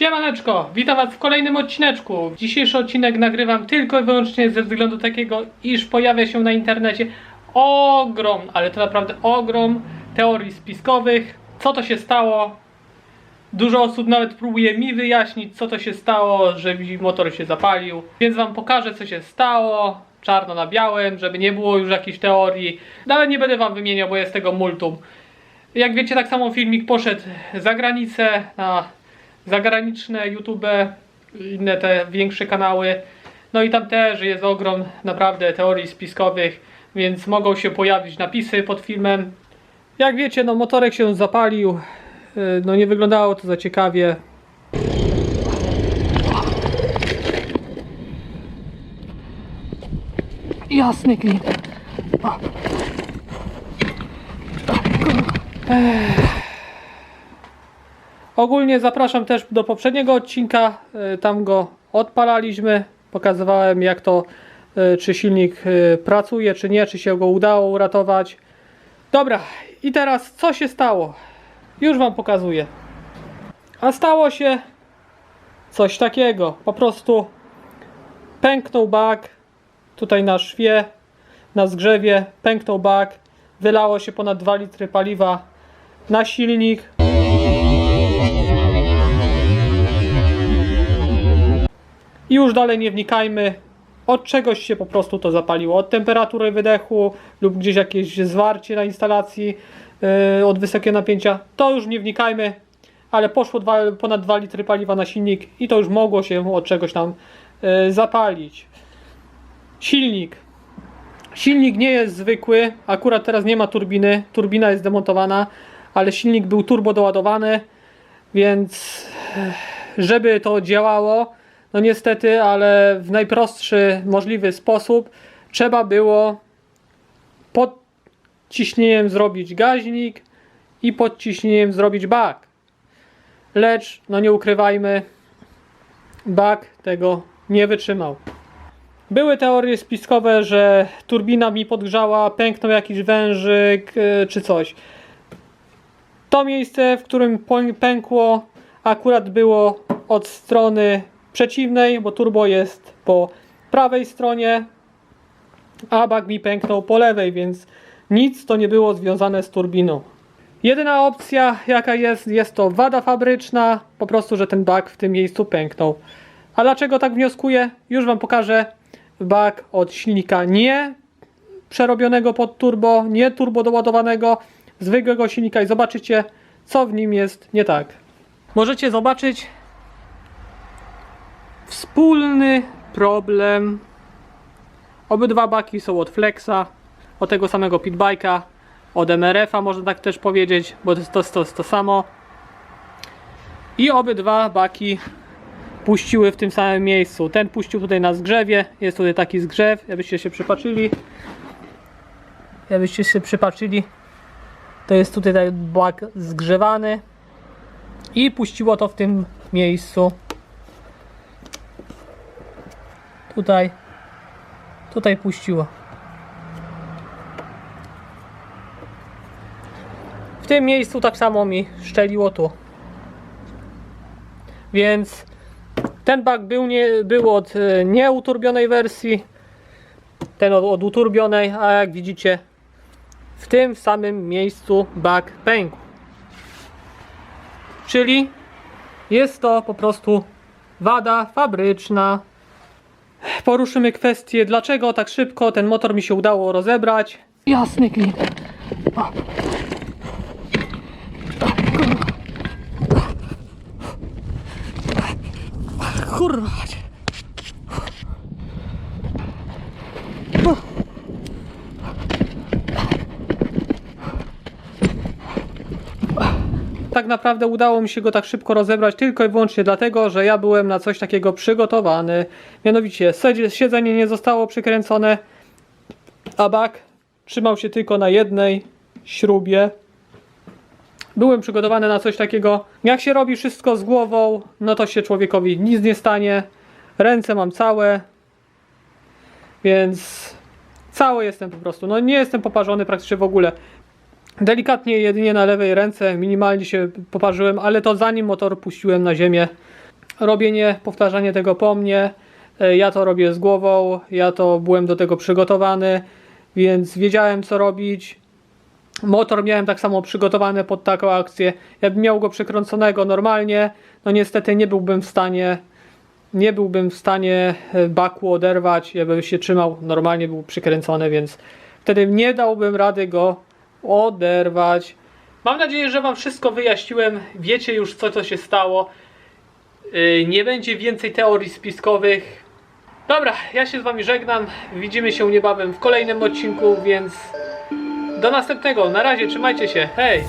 Siemaneczko, witam was w kolejnym odcineczku. Dzisiejszy odcinek nagrywam tylko i wyłącznie ze względu takiego, iż pojawia się na internecie ogrom, ale to naprawdę ogrom teorii spiskowych. Co to się stało? Dużo osób nawet próbuje mi wyjaśnić, co to się stało, że motor się zapalił. Więc wam pokażę, co się stało, czarno na białym, żeby nie było już jakichś teorii. Nawet nie będę wam wymieniał, bo jest tego multum. Jak wiecie, tak samo filmik poszedł za granicę, na zagraniczne YouTube, inne te większe kanały. No i tam też jest ogrom naprawdę teorii spiskowych, więc mogą się pojawić napisy pod filmem. Jak wiecie, no motorek się zapalił, yy, no nie wyglądało to za ciekawie. Jasny klin. Ogólnie zapraszam też do poprzedniego odcinka, y, tam go odpalaliśmy, pokazywałem jak to, y, czy silnik y, pracuje, czy nie, czy się go udało uratować. Dobra, i teraz co się stało? Już Wam pokazuję. A stało się coś takiego, po prostu pęknął bak, tutaj na szwie, na zgrzewie, pęknął bak, wylało się ponad 2 litry paliwa na silnik, już dalej nie wnikajmy. Od czegoś się po prostu to zapaliło. Od temperatury wydechu lub gdzieś jakieś zwarcie na instalacji, yy, od wysokiego napięcia. To już nie wnikajmy. Ale poszło dwa, ponad 2 litry paliwa na silnik i to już mogło się od czegoś tam yy, zapalić. Silnik. Silnik nie jest zwykły. Akurat teraz nie ma turbiny. Turbina jest demontowana, ale silnik był turbo doładowany, więc żeby to działało, no niestety, ale w najprostszy możliwy sposób trzeba było pod ciśnieniem zrobić gaźnik i pod ciśnieniem zrobić bak. Lecz, no nie ukrywajmy, bak tego nie wytrzymał. Były teorie spiskowe, że turbina mi podgrzała, pęknął jakiś wężyk yy, czy coś. To miejsce, w którym pękło, akurat było od strony przeciwnej, bo turbo jest po prawej stronie, a bak mi pęknął po lewej, więc nic to nie było związane z turbiną. Jedyna opcja jaka jest, jest to wada fabryczna, po prostu, że ten bak w tym miejscu pęknął. A dlaczego tak wnioskuję? Już Wam pokażę bak od silnika nie przerobionego pod turbo, nie turbo doładowanego, zwykłego silnika i zobaczycie, co w nim jest nie tak. Możecie zobaczyć wspólny problem. Obydwa baki są od Flexa, od tego samego pitbike'a, od MRF-a można tak też powiedzieć, bo to jest to, to, to samo. I obydwa baki puściły w tym samym miejscu. Ten puścił tutaj na zgrzewie, jest tutaj taki zgrzew, jakbyście się przypatrzyli. Jakbyście się przypatrzyli, to jest tutaj ten bak zgrzewany i puściło to w tym miejscu. Tutaj, tutaj puściło. W tym miejscu tak samo mi szczeliło tu. Więc ten bak był, nie, był od e, nieuturbionej wersji, ten od, od uturbionej, a jak widzicie, w tym samym miejscu bak pękł. Czyli jest to po prostu wada fabryczna. Poruszymy kwestię, dlaczego tak szybko ten motor mi się udało rozebrać. Jasny klin. Kurwa. Tak naprawdę udało mi się go tak szybko rozebrać tylko i wyłącznie dlatego, że ja byłem na coś takiego przygotowany. Mianowicie siedzenie nie zostało przykręcone, a bak trzymał się tylko na jednej śrubie. Byłem przygotowany na coś takiego. Jak się robi wszystko z głową, no to się człowiekowi nic nie stanie. Ręce mam całe, więc cały jestem po prostu. No nie jestem poparzony praktycznie w ogóle. Delikatnie jedynie na lewej ręce, minimalnie się poparzyłem, ale to zanim motor puściłem na ziemię. robienie, powtarzanie tego po mnie. E, Ja to robię z głową, ja to byłem do tego przygotowany, więc wiedziałem co robić. Motor miałem tak samo przygotowany pod taką akcję. Jakbym miał go przekręconego normalnie, no niestety nie byłbym w stanie nie byłbym w stanie e, baku oderwać, jakby się trzymał, normalnie był przykręcony, więc wtedy nie dałbym rady go oderwać. Mam nadzieję, że Wam wszystko wyjaśniłem. Wiecie już, co to się stało. Yy, Nie będzie więcej teorii spiskowych. Dobra, ja się z Wami żegnam. Widzimy się niebawem w kolejnym odcinku, więc do następnego. Na razie, trzymajcie się. Hej!